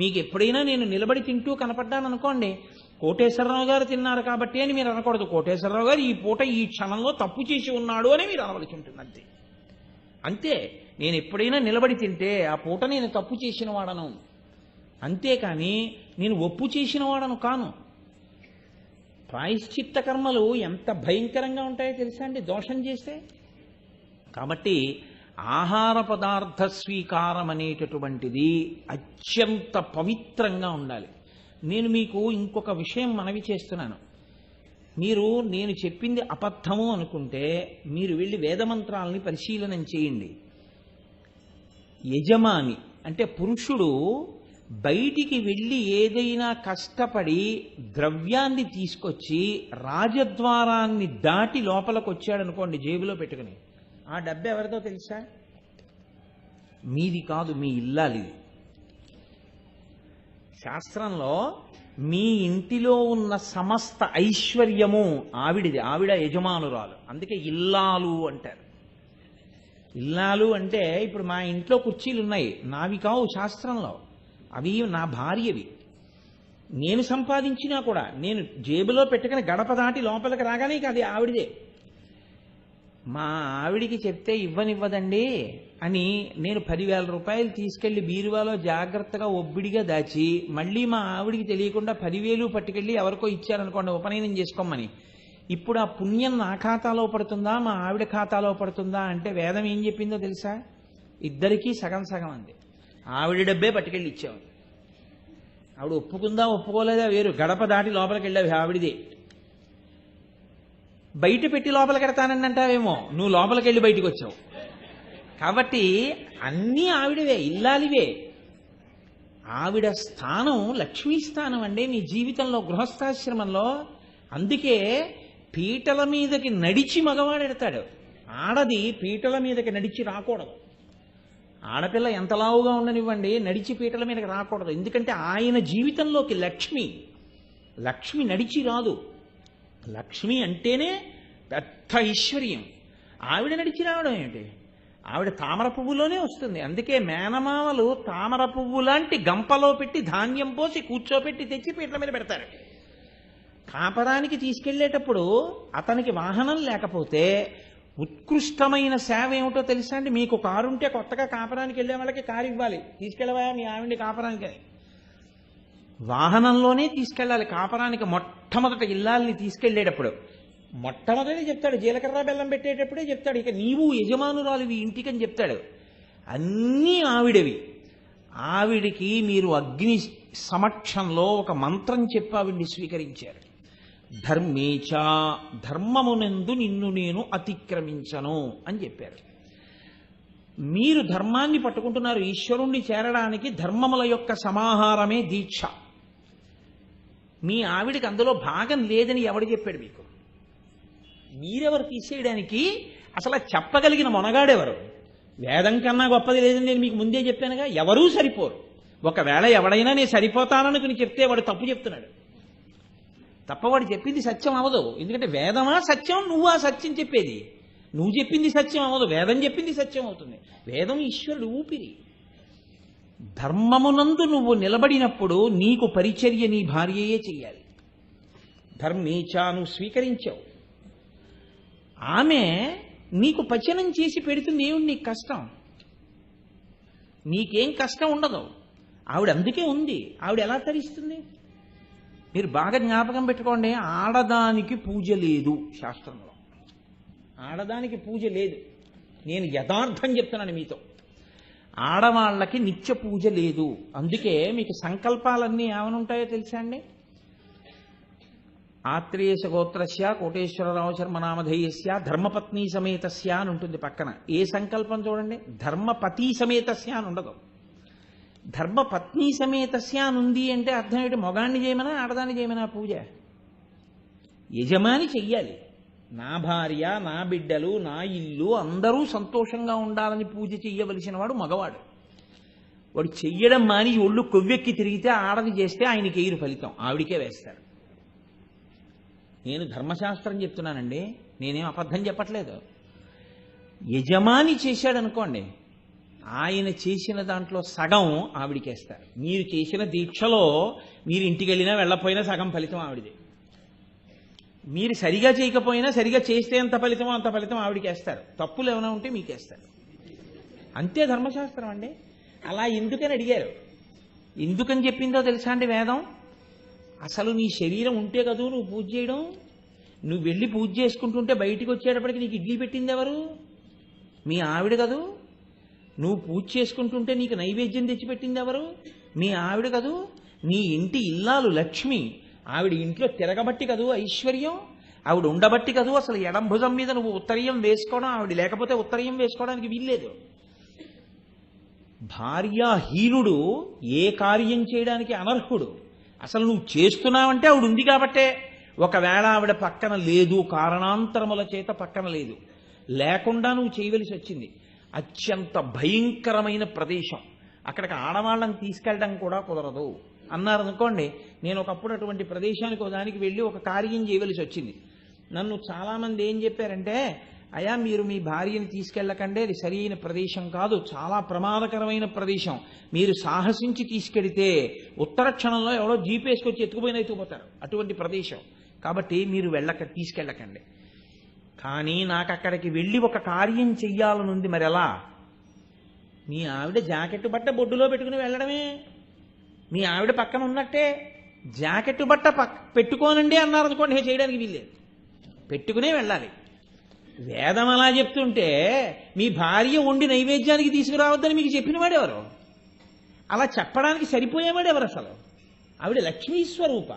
మీకు ఎప్పుడైనా నేను నిలబడి తింటూ కనపడ్డాను అనుకోండి కోటేశ్వరరావు గారు తిన్నారు కాబట్టి అని మీరు అనకూడదు. కోటేశ్వరరావు గారు ఈ పూట ఈ క్షణంలో తప్పు చేసి ఉన్నాడు అని మీరు అనవలసి ఉంటుంది అంతే అంతే నేను ఎప్పుడైనా నిలబడి తింటే ఆ పూట నేను తప్పు చేసిన వాడను. అంతేకాని నేను ఒప్పు చేసిన వాడను కాను. ప్రాయశ్చిత్త కర్మలు ఎంత భయంకరంగా ఉంటాయో తెలుసా అండి? దోషం చేస్తే? కాబట్టి ఆహార పదార్థ స్వీకారం అనేటటువంటిది అత్యంత పవిత్రంగా ఉండాలి. నేను మీకు ఇంకొక విషయం మనవి చేస్తున్నాను. మీరు నేను చెప్పింది అబద్ధము అనుకుంటే మీరు వెళ్ళి వేదమంత్రాలని పరిశీలనం చేయండి. యజమాని అంటే పురుషుడు బయటికి వెళ్ళి ఏదైనా కష్టపడి ద్రవ్యాన్ని తీసుకొచ్చి రాజద్వారాన్ని దాటి లోపలికి వచ్చాడనుకోండి జేబులో పెట్టుకుని. ఆ డబ్బు ఎవరిదో తెలుసా? మీది కాదు మీ ఇల్లాలిది. శాస్త్రంలో మీ ఇంటిలో ఉన్న సమస్త ఐశ్వర్యము ఆవిడిది ఆవిడ యజమానురాలు. అందుకే ఇల్లాలు అంటారు. ఇల్లాలు అంటే ఇప్పుడు మా ఇంట్లో కుర్చీలు ఉన్నాయి నావి కావు శాస్త్రంలో. అవి నా భార్యవి. నేను సంపాదించినా కూడా నేను జేబులో పెట్టుకుని గడప దాటి లోపలికి రాగానే ఇక అది ఆవిడదే. మా ఆవిడికి చెప్తే ఇవ్వనివ్వదండి అని నేను పదివేల రూపాయలు తీసుకెళ్ళి బీరువాలో జాగ్రత్తగా ఒబ్బిడిగా దాచి మళ్ళీ మా ఆవిడికి తెలియకుండా పదివేలు పట్టుకెళ్ళి ఎవరికో ఇచ్చారనుకోండి ఉపనయనం చేసుకోమని. ఇప్పుడు ఆ పుణ్యం నా ఖాతాలో పడుతుందా మా ఆవిడ ఖాతాలో పడుతుందా అంటే వేదం ఏం చెప్పిందో తెలుసా? ఇద్దరికీ సగం సగం అంది ఆవిడ డబ్బే పట్టుకెళ్ళి ఇచ్చాము ఆవిడ ఒప్పుకుందా ఒప్పుకోలేదా వేరు. గడప దాటి లోపలికి వెళ్ళావు ఆవిడిదే. బయట పెట్టి లోపల కడతానని అంటావేమో. నువ్వు లోపలికి వెళ్ళి బయటికి వచ్చావు కాబట్టి అన్నీ ఆవిడవే ఇల్లాలివే. ఆవిడ స్థానం లక్ష్మీ స్థానం అండి మీ జీవితంలో గృహస్థాశ్రమంలో. అందుకే పీటల మీదకి నడిచి మగవాడెడతాడు ఆడది పీటల మీదకి నడిచి రాకూడదు. ఆడపిల్ల ఎంత లావుగా ఉండనివ్వండి నడిచి పీటల మీదకి రాకూడదు. ఎందుకంటే ఆయన జీవితంలోకి లక్ష్మి. లక్ష్మి నడిచి రాదు. లక్ష్మి అంటేనే పెద్ద ఐశ్వర్యం. ఆవిడ నడిచి రావడం ఏంటి ఆవిడ తామర పువ్వులోనే వస్తుంది. అందుకే మేనమామలు తామర పువ్వు లాంటి గంపలో పెట్టి ధాన్యం పోసి కూర్చోపెట్టి తెచ్చి పీటల మీద పెడతారు. కాపరానికి తీసుకెళ్ళేటప్పుడు అతనికి వాహనం లేకపోతే ఉత్కృష్టమైన సేవ ఏమిటో తెలుసా అండి? మీకు కారు ఉంటే కొత్తగా కాపరానికి వెళ్ళే వాళ్ళకి కారు ఇవ్వాలి. తీసుకెళ్ళవా మీ ఆవిడ కాపరానికి? అని వాహనంలోనే తీసుకెళ్ళాలి. కాపరానికి మొట్టమొదట ఇల్లాల్ని తీసుకెళ్ళేటప్పుడు మొట్టమొదటి చెప్తాడు జీలకర్ర బెల్లం పెట్టేటప్పుడే చెప్తాడు. ఇక నీవు యజమానురాలివి ఇంటికని చెప్తాడు. అన్నీ ఆవిడవి. ఆవిడికి మీరు అగ్ని సమక్షంలో ఒక మంత్రం చెప్పి ఆవిడ్ని స్వీకరించారు. ధర్మేచ ధర్మమునందు నిన్ను నేను అతిక్రమించను అని చెప్పారు. మీరు ధర్మాన్ని పట్టుకుంటున్నారు ఈశ్వరుణ్ణి చేరడానికి ధర్మముల యొక్క సమాహారమే దీక్ష. మీ ఆవిడికి అందులో భాగం లేదని ఎవడు చెప్పాడు మీకు? మీరెవరు తీసేయడానికి? అసలు చెప్పగలిగిన మొనగాడెవరు? వేదం కన్నా గొప్పది లేదని నేను మీకు ముందే చెప్పానుగా ఎవరూ సరిపోరు. ఒకవేళ ఎవడైనా నేను సరిపోతాననుకుని చెప్తే వాడు తప్పు చెప్తున్నాడు. తప్ప వాడు చెప్పింది సత్యం అవదు. ఎందుకంటే వేదమా సత్యం? నువ్వా సత్యం చెప్పేది? నువ్వు చెప్పింది సత్యం అవదు. వేదం చెప్పింది సత్యం అవుతుంది. వేదం ఈశ్వరుడు ఊపిరి. ధర్మమునందు నువ్వు నిలబడినప్పుడు నీకు పరిచర్య నీ భార్యయే చెయ్యాలి. ధర్మేచా నువ్వు స్వీకరించావు. ఆమె నీకు పచనం చేసి పెడుతుంది ఏమిటి నీకు కష్టం? నీకేం కష్టం ఉండదు. ఆవిడ అందుకే ఉంది. ఆవిడ ఎలా తరిస్తుంది? మీరు బాగా జ్ఞాపకం పెట్టుకోండి ఆడదానికి పూజ లేదు శాస్త్రంలో. ఆడదానికి పూజ లేదు. నేను యథార్థం చెప్తున్నాను మీతో. ఆడవాళ్ళకి నిత్య పూజ లేదు. అందుకే మీకు సంకల్పాలన్నీ ఏమనుంటాయో తెలుసా అండి? ఆత్రేయస గోత్రస్య కోటేశ్వరరావు శర్మ నామధేయస్య ధర్మపత్ని సమేతస్య అని ఉంటుంది పక్కన. ఏ సంకల్పం చూడండి? ధర్మపతి సమేతస్య అని ఉండదు. ధర్మపత్ని సమేతస్య అని ఉంది అంటే అర్థం ఏంటి? మొగాన్ని చేయమనా ఆడదాన్ని చేయమనా పూజ? యజమాని చెయ్యాలి. నా భార్య నా బిడ్డలు నా ఇల్లు అందరూ సంతోషంగా ఉండాలని పూజ చెయ్యవలసిన వాడు మగవాడు. వాడు చెయ్యడం మాని ఒళ్ళు కొవ్వెక్కి తిరిగితే ఆడది చేస్తే ఆయనకి ఎయిరు ఫలితం. ఆవిడికే వేస్తారు. నేను ధర్మశాస్త్రం చెప్తున్నానండి. నేనేం అబద్ధం చెప్పట్లేదు. యజమాని చేశాడనుకోండి ఆయన చేసిన దాంట్లో సగం ఆవిడికేస్తారు. మీరు చేసిన దీక్షలో మీరు ఇంటికి వెళ్ళినా వెళ్ళపోయినా సగం ఫలితం ఆవిడది. మీరు సరిగా చేయకపోయినా సరిగా చేస్తే ఎంత ఫలితమో అంత ఫలితం ఆవిడకేస్తారు. తప్పులు ఏమైనా ఉంటే మీకేస్తారు. అంతే ధర్మశాస్త్రం అండి. అలా ఎందుకని అడిగారు? ఎందుకని చెప్పిందో తెలుసా అండి వేదం? అసలు నీ శరీరం ఉంటే కదూ నువ్వు పూజ చేయడం? నువ్వు వెళ్ళి పూజ చేసుకుంటుంటే బయటికి వచ్చేటప్పటికి నీకు ఇడ్లీ పెట్టింది ఎవరు? మీ ఆవిడ కదూ? నువ్వు పూజ చేసుకుంటుంటే నీకు నైవేద్యం తెచ్చిపెట్టింది ఎవరు? మీ ఆవిడ కదూ? నీ ఇంటి ఇల్లాలు లక్ష్మి. ఆవిడ ఇంట్లో తిరగబట్టి కదూ ఐశ్వర్యం? ఆవిడ ఉండబట్టి కదూ అసలు ఎడం భుజం మీద నువ్వు ఉత్తరీయం వేసుకోవడం ఆవిడ లేకపోతే ఉత్తరీయం వేసుకోవడానికి వీల్లేదు. భార్యాహీనుడు ఏ కార్యం చేయడానికి అనర్హుడు? అసలు నువ్వు చేస్తున్నావంటే ఆవిడ ఉంది కాబట్టే. ఒకవేళ ఆవిడ పక్కన లేదు కారణాంతరముల చేత పక్కన లేదు. లేకుండా నువ్వు చేయవలసి వచ్చింది. అత్యంత భయంకరమైన ప్రదేశం. అక్కడికి ఆడవాళ్ళని తీసుకెళ్ళడం కూడా కుదరదు. అన్నారు అనుకోండి నేను ఒకప్పుడు అటువంటి ప్రదేశానికి దానికి వెళ్ళి ఒక కార్యం చేయవలసి వచ్చింది నన్ను చాలామంది ఏం చెప్పారంటే అయా మీరు మీ భార్యని తీసుకెళ్ళకండి అది సరైన ప్రదేశం కాదు చాలా ప్రమాదకరమైన ప్రదేశం. మీరు సాహసించి తీసుకెడితే ఉత్తర క్షణంలో ఎవరో జీపేసుకొచ్చి ఎత్తుకుపోయిన ఎత్తుకుపోతారు అటువంటి ప్రదేశం. కాబట్టి మీరు వెళ్ళక తీసుకెళ్ళకండి. కానీ నాకు అక్కడికి వెళ్ళి ఒక కార్యం చెయ్యాలనుంది మరి ఎలా మీ ఆవిడ జాకెట్ బట్ట బొడ్డులో పెట్టుకుని వెళ్ళడమే. మీ ఆవిడ పక్కన ఉన్నట్టే జాకెట్ బట్ట పక్క పెట్టుకోనండి అన్నారు అనుకోండి "హే, చేయడానికి వీల్లేదు. పెట్టుకునే వెళ్ళాలి. వేదం అలా చెప్తుంటే మీ భార్య వండి నైవేద్యానికి తీసుకురావద్దని మీకు చెప్పినవాడు ఎవరు? అలా చెప్పడానికి సరిపోయేవాడు ఎవరు అసలు? ఆవిడ లక్ష్మీ స్వరూప.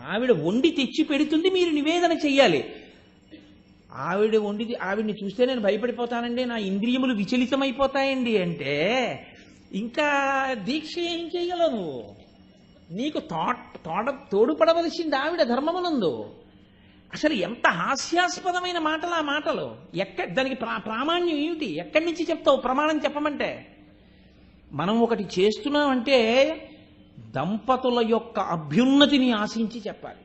ఆవిడ వండి తెచ్చి పెడుతుంది మీరు నివేదన చెయ్యాలి. ఆవిడ వండి ఆవిడ్ని చూస్తే నేను భయపడిపోతానండి నా ఇంద్రియములు విచలితమైపోతాయండి అంటే ఇంకా దీక్ష ఏం చేయగలవు నువ్వు? నీకు తోట తోడ తోడుపడవలసింది ఆవిడ ధర్మమునందు. అసలు ఎంత హాస్యాస్పదమైన మాటలు ఆ మాటలు? ఎక్క దానికి ప్రా ప్రామాణ్యం ఏమిటి? ఎక్కడి నుంచి చెప్తావు? ప్రమాణం చెప్పమంటే. మనం ఒకటి చేస్తున్నామంటే దంపతుల యొక్క అభ్యున్నతిని ఆశించి చెప్పాలి.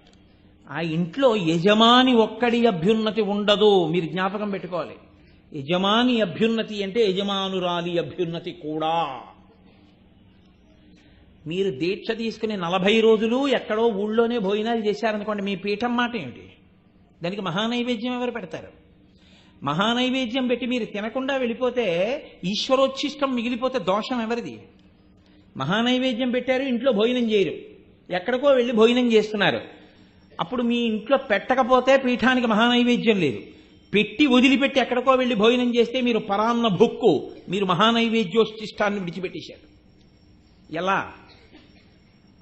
ఆ ఇంట్లో యజమాని ఒక్కడి అభ్యున్నతి ఉండదు. మీరు జ్ఞాపకం పెట్టుకోవాలి. యజమాని అభ్యున్నతి అంటే యజమానురాలి అభ్యున్నతి కూడా. మీరు దీక్ష తీసుకుని నలభై రోజులు ఎక్కడో ఊళ్ళోనే భోజనాలు చేశారనుకోండి మీ పీఠం మాట ఏమిటి దానికి మహానైవేద్యం ఎవరు పెడతారు? మహానైవేద్యం పెట్టి మీరు తినకుండా వెళ్ళిపోతే ఈశ్వరోచ్ఛిష్టం మిగిలిపోతే దోషం ఎవరిది? మహానైవేద్యం పెట్టారు ఇంట్లో భోజనం చేయరు. ఎక్కడికో వెళ్ళి భోజనం చేస్తున్నారు. అప్పుడు మీ ఇంట్లో పెట్టకపోతే పీఠానికి మహానైవేద్యం లేదు. పెట్టి వదిలిపెట్టి ఎక్కడికో వెళ్ళి భోజనం చేస్తే మీరు పరాన్న భుక్కు మీరు మహానైవేద్యోష్టిష్టాన్ని విడిచిపెట్టేశారు. ఎలా?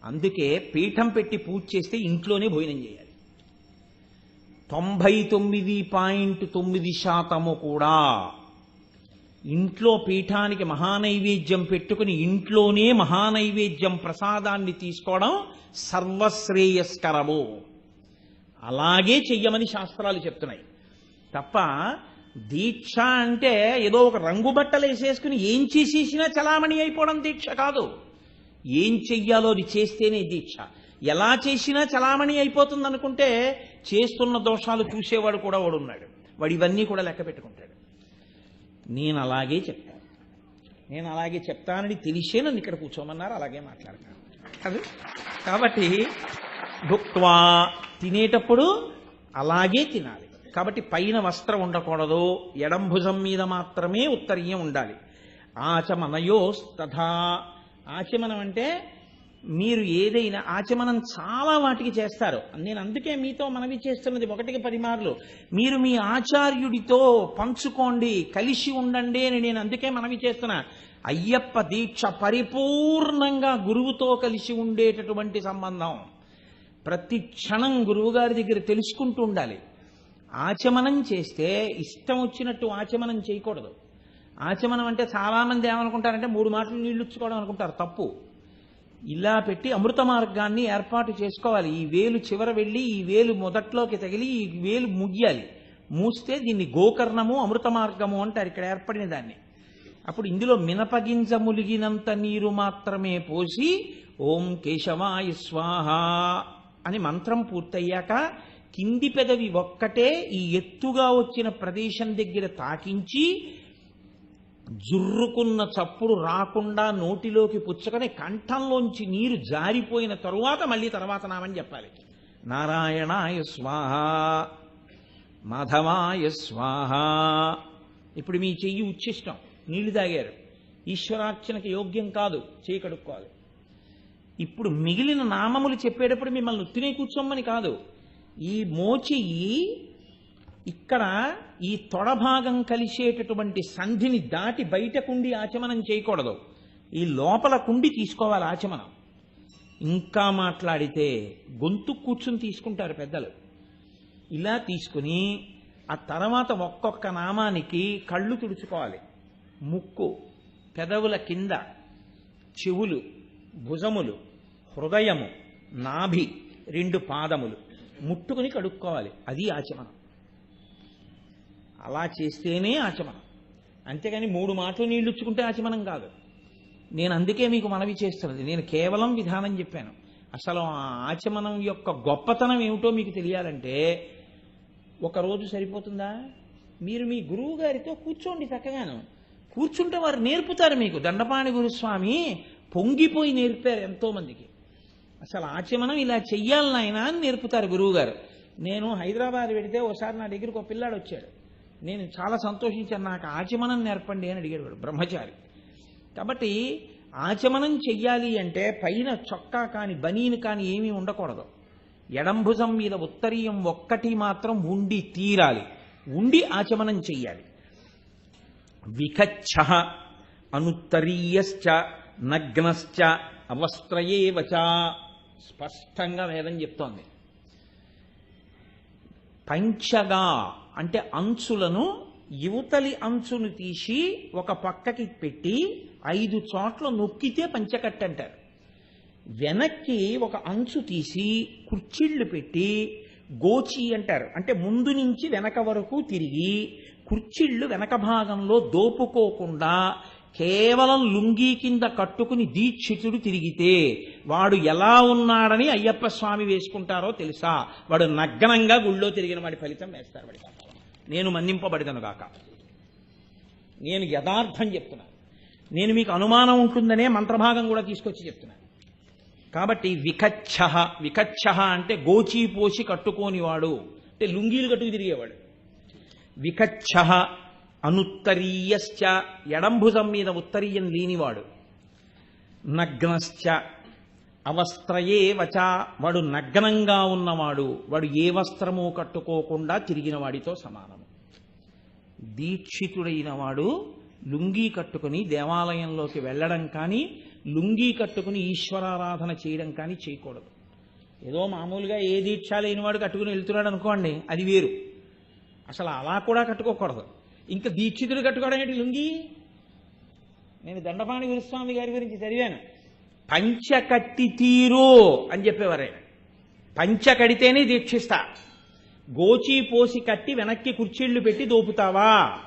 అందుకే పీఠం పెట్టి పూజ చేస్తే ఇంట్లోనే భోజనం చేయాలి. తొంభై తొమ్మిది పాయింట్ తొమ్మిది శాతము కూడా ఇంట్లో పీఠానికి మహానైవేద్యం పెట్టుకుని ఇంట్లోనే మహానైవేద్యం ప్రసాదాన్ని తీసుకోవడం సర్వశ్రేయస్కరము. అలాగే చెయ్యమని శాస్త్రాలు చెప్తున్నాయి. తప్ప దీక్ష అంటే ఏదో ఒక రంగు బట్టలు వేసేసుకుని ఏం చేసేసినా చలామణి అయిపోవడం దీక్ష కాదు. ఏం చెయ్యాలో అది చేస్తేనే దీక్ష. ఎలా చేసినా చలామణి అయిపోతుంది అనుకుంటే చేస్తున్న దోషాలు చూసేవాడు కూడా వాడు ఉన్నాడు వాడు ఇవన్నీ కూడా లెక్క పెట్టుకుంటాడు. నేను అలాగే చెప్తాను నేను అలాగే చెప్తానని తెలిసే నన్ను ఇక్కడ కూర్చోమన్నారు అలాగే మాట్లాడతాను. అది? కాబట్టి భుక్వా తినేటప్పుడు అలాగే తినాలి. కాబట్టి పైన వస్త్రం ఉండకూడదు ఎడం భుజం మీద మాత్రమే ఉత్తరీయం ఉండాలి. ఆచమనయోస్తథా ఆచమనం అంటే మీరు ఏదైనా ఆచమనం చాలా వాటికి చేస్తారు. నేను అందుకే మీతో మనవి చేస్తున్నది ఒకటికి పది మార్లు మీరు మీ ఆచార్యుడితో పంచుకోండి కలిసి ఉండండి అని నేను అందుకే మనవి చేస్తున్నా. అయ్యప్ప దీక్ష పరిపూర్ణంగా గురువుతో కలిసి ఉండేటటువంటి సంబంధం. ప్రతి క్షణం గురువుగారి దగ్గర తెలుసుకుంటూ ఉండాలి. ఆచమనం చేస్తే ఇష్టం వచ్చినట్టు ఆచమనం చేయకూడదు. ఆచమనం అంటే చాలామంది ఏమనుకుంటారంటే మూడు మాటలు నీళ్ళుచ్చుకోవడం అనుకుంటారు. తప్పు. ఇలా పెట్టి అమృత మార్గాన్ని ఏర్పాటు చేసుకోవాలి. ఈ వేలు చివర వెళ్ళి ఈ వేలు మొదట్లోకి తగిలి ఈ వేలు ముగియాలి. మూస్తే దీన్ని గోకర్ణము అమృత మార్గము అంటారు ఇక్కడ ఏర్పడిన దాన్ని. అప్పుడు ఇందులో మినపగింజ ములిగినంత నీరు మాత్రమే పోసి ఓం కేశవాయ స్వాహ అని మంత్రం పూర్తయ్యాక కింది పెదవి ఒక్కటే ఈ ఎత్తుగా వచ్చిన ప్రదేశం దగ్గర తాకించి జుర్రుకున్న చప్పుడు రాకుండా నోటిలోకి పుచ్చుకొని కంఠంలోంచి నీరు జారిపోయిన తరువాత మళ్ళీ తర్వాత నామని చెప్పాలి. నారాయణాయ స్వాహ మాధవాయ స్వాహ. ఇప్పుడు మీ చెయ్యి ఉచ్ఛిష్టం నీళ్ళు తాగారు. ఈశ్వరార్చనకి యోగ్యం కాదు చేయి కడుక్కోవాలి. ఇప్పుడు మిగిలిన నామములు చెప్పేటప్పుడు మిమ్మల్ని ఉత్తినే కూర్చోమని కాదు ఈ మోచెయ్యి ఇక్కడ ఈ తొడభాగం కలిసేటటువంటి సంధిని దాటి బయటకుండి ఆచమనం చేయకూడదు. ఈ లోపల కుండి తీసుకోవాలి ఆచమనం. ఇంకా మాట్లాడితే గొంతు కూర్చుని తీసుకుంటారు పెద్దలు. ఇలా తీసుకుని ఆ తర్వాత ఒక్కొక్క నామానికి కళ్ళు తుడుచుకోవాలి. ముక్కు పెదవుల కింద చెవులు భుజములు హృదయము నాభి రెండు పాదములు ముట్టుకుని కడుక్కోవాలి. అది ఆచమనం. అలా చేస్తేనే ఆచమనం. అంతేగాని మూడు మాటలు నీళ్ళుచ్చుకుంటే ఆచమనం కాదు. నేను అందుకే మీకు మనవి చేస్తున్నది. నేను కేవలం విధానం చెప్పాను. అసలు ఆ ఆచమనం యొక్క గొప్పతనం ఏమిటో మీకు తెలియాలంటే ఒకరోజు సరిపోతుందా? మీరు మీ గురువు గారితో కూర్చోండి చక్కగాను. కూర్చుంటే వారు నేర్పుతారు మీకు. దండపాణి గురుస్వామి పొంగిపోయి నేర్పారు ఎంతో మందికి అసలు ఆచమనం ఇలా చెయ్యాలి నాయన అని నేర్పుతారు గురువుగారు. నేను హైదరాబాద్ పెడితే ఒకసారి నా దగ్గరికి ఒక పిల్లాడు వచ్చాడు నేను చాలా సంతోషించాను నాకు ఆచమనం నేర్పండి అని అడిగాడు వాడు బ్రహ్మచారి. కాబట్టి ఆచమనం చెయ్యాలి అంటే పైన చొక్కా కాని బనీను కాని ఏమీ ఉండకూడదు. ఎడంభుజం మీద ఉత్తరీయం ఒక్కటి మాత్రం ఉండి తీరాలి. ఉండి ఆచమనం చెయ్యాలి. వికచ్చ అనుత్తరీయశ్చ నగ్నశ్చ అవస్త్రయేవచ. స్పష్టంగా వేదం చెప్తోంది. పంచగా అంటే అంచులను యువతలి అంచును తీసి ఒక పక్కకి పెట్టి ఐదు చోట్ల నొక్కితే పంచకట్ట అంటారు. వెనక్కి ఒక అంచు తీసి కుర్చీళ్ళు పెట్టి గోచి అంటారు. అంటే ముందు నుంచి వెనక వరకు తిరిగి కుర్చీళ్ళు వెనక భాగంలో దోపుకోకుండా కేవలం లుంగీ కింద కట్టుకుని దీక్షితుడు తిరిగితే వాడు ఎలా ఉన్నాడని అయ్యప్ప స్వామి వేసుకుంటారో తెలుసా? వాడు నగ్నంగా గుళ్ళో తిరిగిన వాడి ఫలితం వేస్తారు వాడికి. నేను మన్నింపబడిదనుగాక నేను యథార్థం చెప్తున్నాను నేను మీకు అనుమానం ఉంటుందనే మంత్రభాగం కూడా తీసుకొచ్చి చెప్తున్నాను కాబట్టి వికచ్ఛ వికచ్ఛ అంటే గోచీ పోసి కట్టుకోనివాడు అంటే లుంగీలు కట్టుకు తిరిగేవాడు. వికచ్చ అనుత్తరీయశ్చ ఎడంభుజం మీద ఉత్తరీయం లేనివాడు. నగ్నశ్చ అవస్త్రయే వచ వాడు నగ్నంగా ఉన్నవాడు వాడు ఏ వస్త్రము కట్టుకోకుండా తిరిగిన వాడితో సమానము. దీక్షితుడైన వాడు లుంగీ కట్టుకుని దేవాలయంలోకి వెళ్ళడం కానీ లుంగీ కట్టుకుని ఈశ్వరారాధన చేయడం కానీ చేయకూడదు. ఏదో మామూలుగా ఏ దీక్ష లేనివాడు కట్టుకుని వెళ్తున్నాడు అనుకోండి అది వేరు. అసలు అలా కూడా కట్టుకోకూడదు. ఇంకా దీక్షితుడు కట్టుకోవడం ఏంటి లుంగి? నేను దండపాణి గురుస్వామి గారి గురించి చదివాను. పంచకట్టి తీరు అని చెప్పేవారు. ఆయన పంచ కడితేనే దీక్షిస్తా. గోచి పోసి కట్టి వెనక్కి కుర్చీళ్ళు పెట్టి దోపుతావా?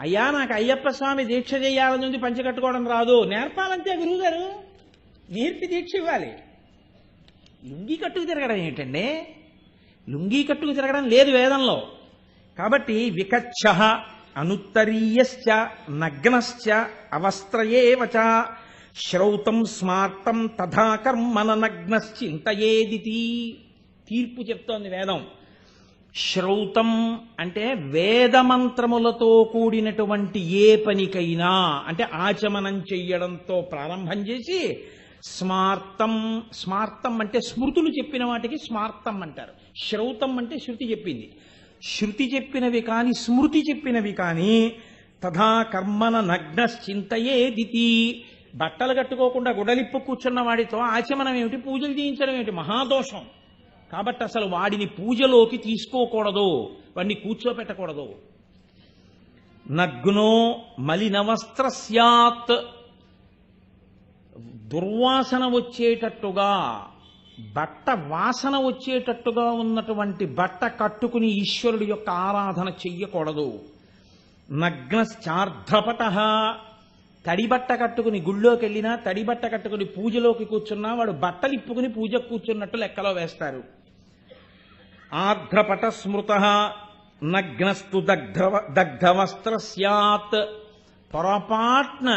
అయ్యా నాకు అయ్యప్ప స్వామి దీక్ష చేయాలని ఉంది పంచ కట్టుకోవడం రాదు. నేర్పాలంతే గురువుగారు నేర్పి దీక్ష ఇవ్వాలి. లుంగి కట్టుకు తిరగడం ఏంటండి? లుంగీ కట్టుకు తిరగడం లేదు వేదంలో. కాబట్టి వికచ్చ అనుత్తరీయశ్చ నగ్నశ్చ అవస్త్రయేవచ శ్రౌతం స్మార్తం తథా కర్మన తీర్పు చెప్తోంది వేదం. శ్రౌతం అంటే వేదమంత్రములతో కూడినటువంటి ఏ పనికైనా అంటే ఆచమనం చెయ్యడంతో ప్రారంభం చేసి స్మార్తం స్మార్తం అంటే స్మృతులు చెప్పిన వాటికి స్మార్తం అంటారు. శ్రౌతం అంటే శృతి చెప్పింది. శృతి చెప్పినవి కాని స్మృతి చెప్పినవి కాని తథా కర్మన నగ్నశ్చింతయే బట్టలు కట్టుకోకుండా గుడలిప్పు కూర్చున్న వాడితో ఆచమనం ఏమిటి? పూజలు చేయించడం ఏమిటి? మహాదోషం. కాబట్టి అసలు వాడిని పూజలోకి తీసుకోకూడదు. వాడిని కూర్చోపెట్టకూడదు. నగ్నో మలినవస్త్ర స్యాత్. దుర్వాసన వచ్చేటట్టుగా బట్ట వాసన వచ్చేటట్టుగా ఉన్నటువంటి బట్ట కట్టుకుని ఈశ్వరుడి యొక్క ఆరాధన చెయ్యకూడదు. నగ్నశ్చార్ధపట తడి బట్ట కట్టుకుని గుళ్ళోకి వెళ్ళినా తడి బట్ట కట్టుకుని పూజలోకి కూర్చున్నా వాడు బట్టలు ఇప్పుకుని పూజకు కూర్చున్నట్టు లెక్కలో వేస్తారు. ఆర్ధ్రపట స్మృత నగ్నస్తు దగ్ధ దగ్ధవస్త్ర స్యాత్. పొరపాట్న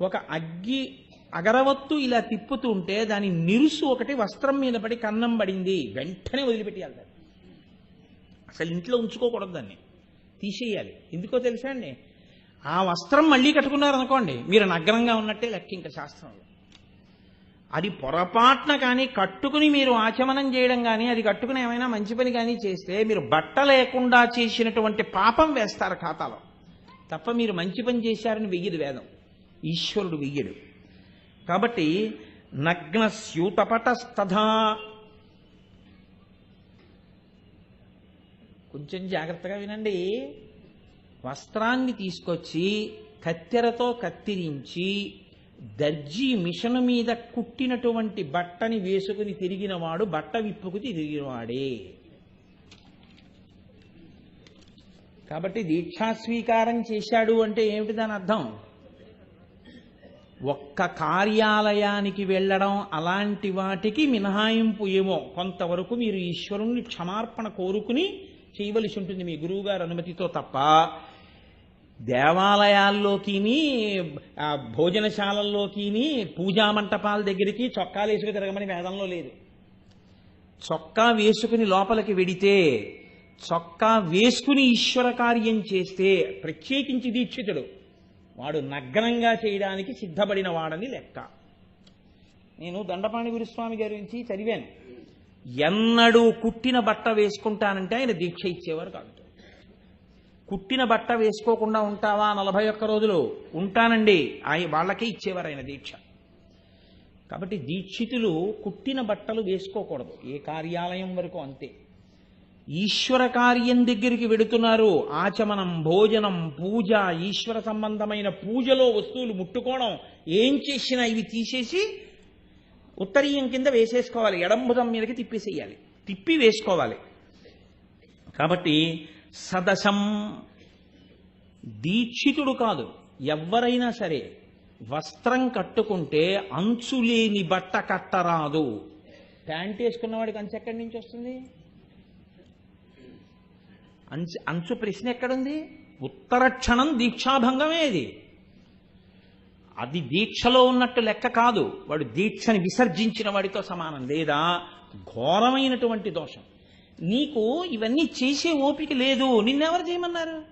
ఒక అగ్గి అగరవత్తు ఇలా తిప్పుతుంటే దాని నిరుసు ఒకటి వస్త్రం మీద పడి కన్నం పడింది. వెంటనే వదిలిపెట్టేయాలి దాన్ని. అసలు ఇంట్లో ఉంచుకోకూడదు దాన్ని. తీసేయాలి. ఎందుకో తెలుసా అండి? ఆ వస్త్రం మళ్ళీ కట్టుకున్నారనుకోండి మీరు నగ్నంగా ఉన్నట్టే లెక్క ఇంకా శాస్త్రంలో. అది పొరపాటున కానీ కట్టుకుని మీరు ఆచమనం చేయడం కానీ అది కట్టుకుని ఏమైనా మంచి పని కానీ చేస్తే మీరు బట్ట లేకుండా చేసినటువంటి పాపం వేస్తారు ఖాతాలో. తప్ప మీరు మంచి పని చేశారని వెయ్యదు వేదం. ఈశ్వరుడు వెయ్యడు. కాబట్టి నగ్న స్యూతపటస్తథా కొంచెం జాగ్రత్తగా వినండి. వస్త్రాన్ని తీసుకొచ్చి కత్తెరతో కత్తిరించి దర్జీ మిషను మీద కుట్టినటువంటి బట్టని వేసుకుని తిరిగినవాడు బట్ట విప్పుకు తిరిగినవాడే. కాబట్టి దీక్షా స్వీకారం చేశాడు అంటే ఏమిటి దాని అర్థం? ఒక్క కార్యాలయానికి వెళ్ళడం అలాంటి వాటికి మినహాయింపు ఏమో. కొంతవరకు మీరు ఈశ్వరుణ్ణి క్షమార్పణ కోరుకుని చేయవలసి ఉంటుంది మీ గురువుగారి అనుమతితో తప్ప. దేవాలయాల్లోకిని ఆ, భోజనశాలల్లోకిని పూజా మంటపాల దగ్గరికి చొక్కాలు వేసుకుని తిరగమని వేదంలో లేదు. చొక్కా వేసుకుని లోపలికి వెడితే చొక్కా వేసుకుని ఈశ్వర కార్యం చేస్తే ప్రత్యేకించి దీక్షితుడు. వాడు నగ్నంగా చేయడానికి సిద్ధపడిన వాడని లెక్క. నేను దండపాణి గురుస్వామి గారి గురించి చదివాను. ఎన్నడూ కుట్టిన బట్ట వేసుకుంటానంటే ఆయన దీక్ష ఇచ్చేవారు కాదు. కుట్టిన బట్ట వేసుకోకుండా ఉంటావా నలభై ఒక్క రోజులు? ఉంటానండి. ఆయన వాళ్ళకే ఇచ్చేవారు ఆయన దీక్ష. కాబట్టి దీక్షితులు కుట్టిన బట్టలు వేసుకోకూడదు. ఏ కార్యాలయం వరకు అంతే. ఈశ్వర కార్యం దగ్గరికి వెడుతున్నారు. ఆచమనం భోజనం పూజ ఈశ్వర సంబంధమైన పూజలో వస్తువులు ముట్టుకోవడం. ఏం చేసినా ఇవి తీసేసి ఉత్తరీయం కింద వేసేసుకోవాలి. ఎడంభుజం మీదకి తిప్పేసేయాలి. తిప్పి వేసుకోవాలి. కాబట్టి సదశం. దీక్షితుడు కాదు ఎవరైనా సరే వస్త్రం కట్టుకుంటే అంచు లేని బట్ట కట్టరాదు. ప్యాంట్ వేసుకున్న వాడికి అంచు ఎక్కడి నుంచి వస్తుంది? అంచు అంచు ప్రశ్న ఎక్కడుంది? ఉత్తర క్షణం దీక్షాభంగమే ఇది. అది దీక్షలో ఉన్నట్టు లెక్క కాదు వాడు దీక్షని విసర్జించిన వాడితో సమానం లేదా ఘోరమైనటువంటి దోషం. నీకు ఇవన్నీ చేసే ఓపిక లేదు. నిన్నెవరు చేయమన్నారు?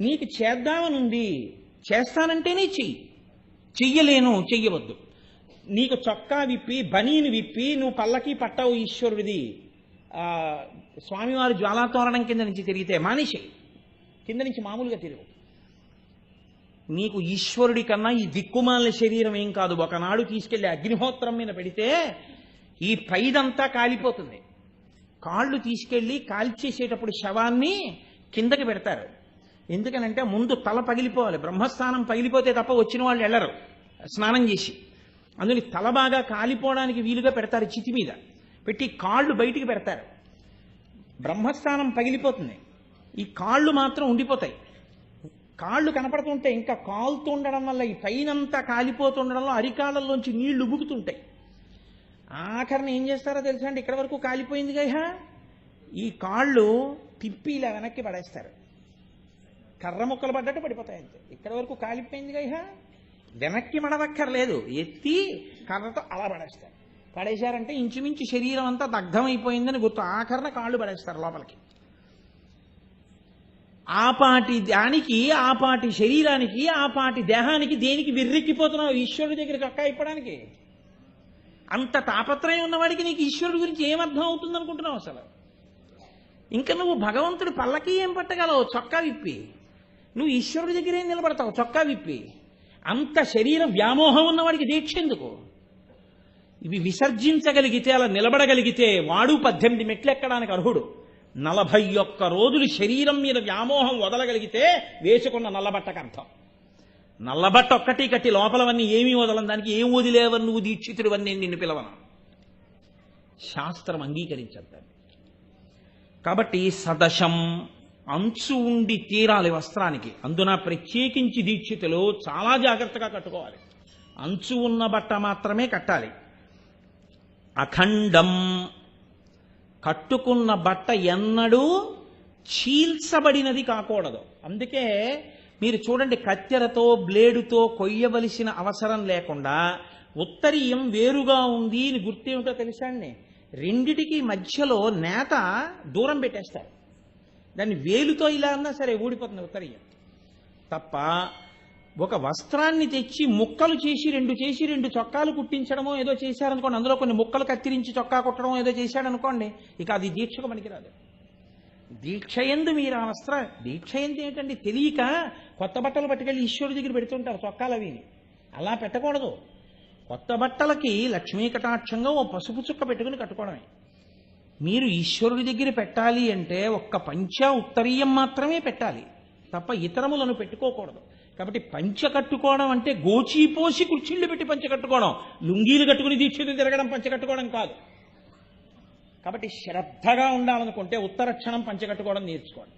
నీకు చేద్దామనుంది చేస్తానంటేనే చెయ్యి. చెయ్యలేను చెయ్యవద్దు. నీకు చొక్కా విప్పి బనీని విప్పి నువ్వు పల్లకి పట్టావు ఈశ్వరుడిది. స్వామివారి జ్వాలాతోరణం కింద నుంచి తిరిగితే మానేసి కింద నుంచి మామూలుగా తిరుగు. నీకు ఈశ్వరుడి కన్నా ఈ దిక్కుమాల శరీరం ఏం కాదు. ఒకనాడు తీసుకెళ్ళి అగ్నిహోత్రం మీద పెడితే ఈ పైదంతా కాలిపోతుంది. కాళ్ళు తీసుకెళ్ళి కాల్చేసేటప్పుడు శవాన్ని కిందకి పెడతారు. ఎందుకనంటే ముందు తల పగిలిపోవాలి. బ్రహ్మస్థానం పగిలిపోతే తప్ప వచ్చిన వాళ్ళు వెళ్ళరు స్నానం చేసి. అందుకని తల బాగా కాలిపోవడానికి వీలుగా పెడతారు చితి మీద. పెట్టి కాళ్ళు బయటికి పెడతారు. బ్రహ్మస్థానం పగిలిపోతుంది. ఈ కాళ్ళు మాత్రం ఉండిపోతాయి. కాళ్ళు కనపడుతుంటే ఇంకా కాలుతూ ఉండడం వల్ల ఈ పైనంతా కాలిపోతుండడంలో అరికాళ్ళల్లోంచి నీళ్ళు ఉబుకుతుంటాయి ఆఖరిని ఏం చేస్తారో తెలుసా అండి ఇక్కడ వరకు కాలిపోయింది కదా ఈ కాళ్ళు తిప్పి ఇలా వెనక్కి పడేస్తారు. కర్ర ముక్కలు పడ్డట్టు పడిపోతాయి అంతే. ఇక్కడ వరకు కాలిపోయింది కదా వెనక్కి మడవక్కర్లేదు. ఎత్తి కర్రతో అలా పడేస్తారు. పడేశారంటే ఇంచుమించు శరీరం అంతా దగ్ధమైపోయిందని గుర్తు. ఆఖరణ కాళ్ళు పడేస్తారు లోపలికి. ఆపాటి దానికి ఆపాటి శరీరానికి ఆపాటి దేహానికి దేనికి విర్రెక్కిపోతున్నావు? ఈశ్వరుడి దగ్గరికి అక్క ఇప్పడానికి అంత తాపత్రయం ఉన్నవాడికి నీకు ఈశ్వరుడి గురించి ఏమర్థం అవుతుంది అనుకుంటున్నావు అసలు? ఇంకా నువ్వు భగవంతుడి పల్లకి ఏం పట్టగలవు? చొక్కా విప్పి. నువ్వు ఈశ్వరుడి దగ్గరే నిలబడతావు చొక్కా విప్పి. అంత శరీరం వ్యామోహం ఉన్నవాడికి దీక్ష ఎందుకు? ఇవి విసర్జించగలిగితే అలా నిలబడగలిగితే వాడు పద్దెనిమిది మెట్లు ఎక్కడానికి అర్హుడు. నలభై ఒక్క రోజులు శరీరం మీద వ్యామోహం వదలగలిగితే వేసుకున్న నల్లబట్టకు అర్థం నల్లబట్ట ఒక్కటి కట్టి లోపలవన్నీ ఏమీ వదలని దానికి ఏం వదిలేవని నువ్వు దీక్షితుడివన్నీ నిన్ను పిలవను. శాస్త్రం అంగీకరించద్దాన్ని కాబట్టి సదశం అంచు ఉండి తీరాలి వస్త్రానికి. అందున ప్రత్యేకించి దీక్షితులు చాలా జాగ్రత్తగా కట్టుకోవాలి. అంచు ఉన్న బట్ట మాత్రమే కట్టాలి. అఖండం కట్టుకున్న బట్ట ఎన్నడూ చీల్చబడినది కాకూడదు. అందుకే మీరు చూడండి కత్తెరతో బ్లేడుతో కొయ్యవలసిన అవసరం లేకుండా ఉత్తరీయం వేరుగా ఉంది అని గుర్తేమిటో తెలుసా అండి? రెండిటికి మధ్యలో నేత దూరం పెట్టేస్తారు. దాన్ని వేలుతో ఇలా అన్నా సరే ఊడిపోతుంది ఉత్తరీయం. తప్ప ఒక వస్త్రాన్ని తెచ్చి ముక్కలు చేసి రెండు చేసి రెండు చొక్కాలు కుట్టించడమో ఏదో చేశారనుకోండి అందులో కొన్ని ముక్కలు కత్తిరించి చొక్కా కుట్టడం ఏదో చేశాడనుకోండి ఇక అది దీక్షకు పనికిరాదు. దీక్ష ఎందు మీరు ఆ వస్త్ర దీక్ష ఎందు ఏంటండి? తెలియక కొత్త బట్టలు పట్టుకెళ్ళి ఈశ్వరుడి దగ్గర పెడుతుంటారు చొక్కాలు అలా పెట్టకూడదు. కొత్త బట్టలకి లక్ష్మీ కటాక్షంగా ఓ పసుపు చుక్క పెట్టుకుని కట్టుకోవడమే. మీరు ఈశ్వరుడి దగ్గర పెట్టాలి అంటే ఒక్క పంచ ఉత్తరీయం మాత్రమే పెట్టాలి. తప్ప ఇతరములను పెట్టుకోకూడదు. కాబట్టి పంచ కట్టుకోవడం అంటే గోచీపోసి కుర్చీళ్ళు పెట్టి పంచ కట్టుకోవడం. లుంగీలు కట్టుకుని దీక్షలు తిరగడం పంచ కట్టుకోవడం కాదు. కాబట్టి శ్రద్ధగా ఉండాలనుకుంటే ఉత్తర క్షణం కట్టుకోవడం నేర్చుకోండి.